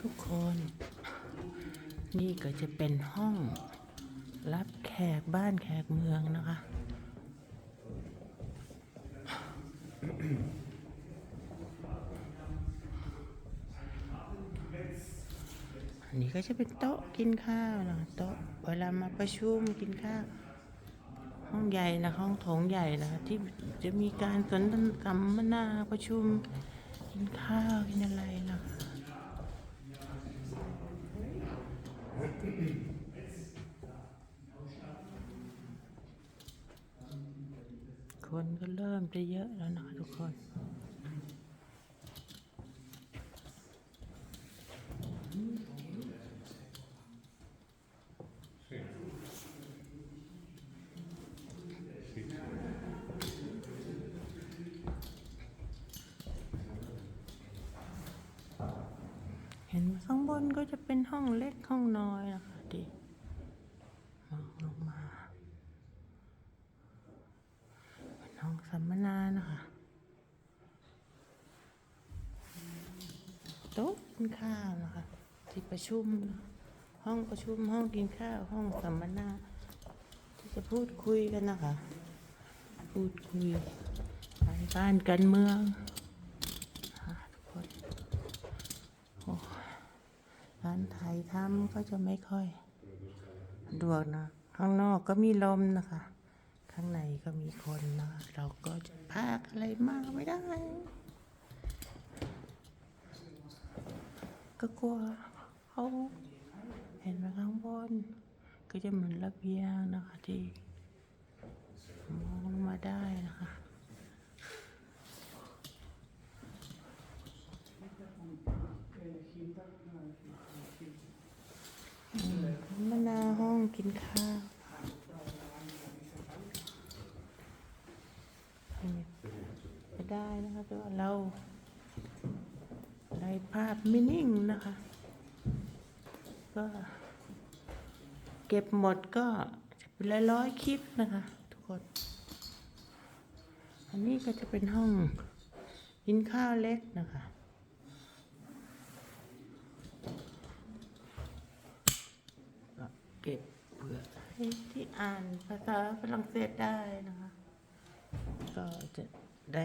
ทุกคน นี่ก็จะเป็นห้อง รับแขกบ้านแขกเมืองนะคะ อันนี้ก็จะเป็นโต๊ะกินข้าวนะโต๊ะเวลามาประชุมกินข้าวห้องใหญ่นะห้องโถงใหญ่นะที่จะมีการสนทนาสัมมนาประชุมกินข้าวกินอะไรนะคะ คนก็เริ่มจะเยอะแล้วนะทุกคนเห็นข้างบ นก็จะเป็นห้องเล็กห้องน้อยนะคะดิมองลงมาเป็นห้องสัมมนานะคะโต๊ะกินข้าวนะคะที่ประชุมห้องประชุมห้องกินข้าวห้องสัมมนา ที่จะพูดคุยกันนะคะ พูดคุยการบ้านการเมืองนะคะทุกคน ร้านไทยทำก็จะไม่ค่อยดวกนะ ข้างนอกก็มีลมนะคะ ข้างในก็มีคนนะเราก็จะพากอะไรมากไม่ได้ ก็กลัวเขาเห็นมาข้างบน ก็จะเหมือนระเบียงนะคะที่มองลงมาได้นะคะ มะนาวห้อง กินข้าวไม่ได้นะคะแต่ว่าเราได้ภาพไม่นิ่งนะคะ ก็เก็บหมดก็จะเป็นร้อยๆคลิปนะคะ ทุกคน อันนี้ก็จะเป็นห้องกินข้าวเล็กนะคะก็เก็บ ที่อ่านภาษาฝรั่งเศสได้นะคะ ก็จะได้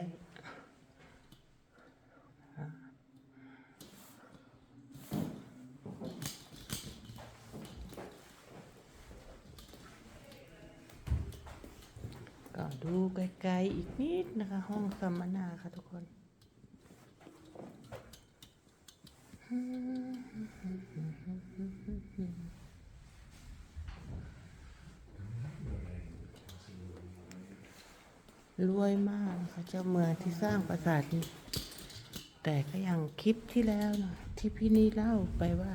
ก็ดูไกลๆอีกนิดนะคะ ห้องสัมมนาค่ะทุกคน รวยมากนะคะเจ้าเมืองที่สร้างปราสาทนี้แต่ก็อย่างคลิปที่แล้วนะที่พี่นี่เล่าไปว่า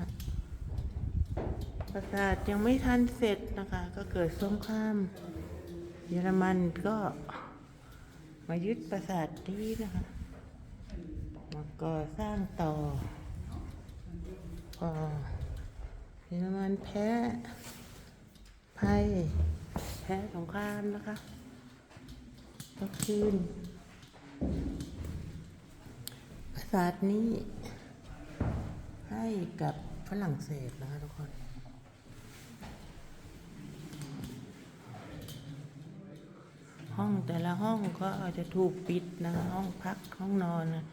ปราสาทยังไม่ทันเสร็จนะคะ ก็เกิดสงคราม เยอรมันก็มายึดปราสาทนี้นะคะมาก่อสร้างต่อก็เยอรมันแพ้ภัยแพ้สงครามนะคะ ก็คืนปราสาทนี้ ให้กับฝรั่งเศสนะคะทุกคนห้องแต่ละห้องก็อาจจะถูกปิดนะห้องพักห้องนอนนะ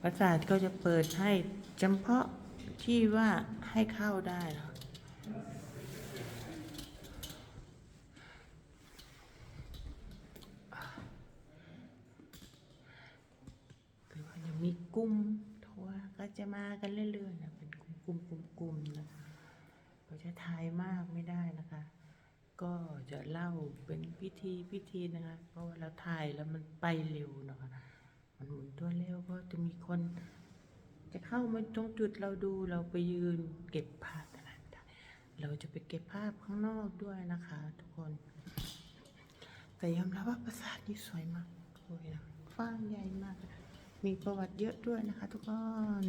ปราสาทก็จะเปิดให้เฉพาะที่ว่าให้เข้าได้นะหรือว่า กลุ่มทัวร์ก็จะมากันเรื่อยๆนะเป็นกลุ่มๆกลุ่มๆนะก็จะถ่ายมากไม่ได้นะคะ ก็จะเล่าเป็นพิธีพิธีนะคะ เพราะว่าเราถ่ายแล้วมันไปเร็วนะคะมันหมุนตัวเร็วก็จะมีคน จะเข้ามาตรงจุดเราดูเราไปยืนเก็บภาพอะไรได้เราจะไปเก็บภาพข้างนอกด้วยนะคะ ทุกคน แต่ยอมรับว่าปราสาทนี้สวยมากสวยนะฟ้างใหญ่มาก มีประวัติเยอะด้วยนะคะทุกคน